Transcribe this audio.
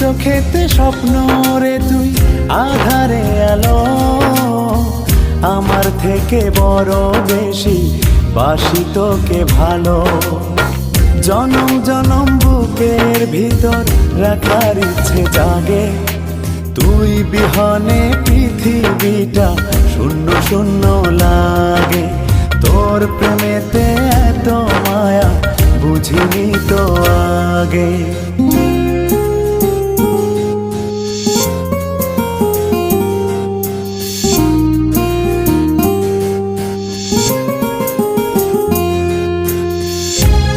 চোখেতে স্বপ্ন রে তুই আধারে আলো। আমার থেকে বড় বেশি বাসি তোকে ভালো। জনম জনম বুকের ভিতর রাখার ইচ্ছে জাগে। তুই বিহনে পৃথিবীটা শূন্য শূন্য লাগে। তোর প্রেমেতে এত মায়া, বুঝিনি তো আগে।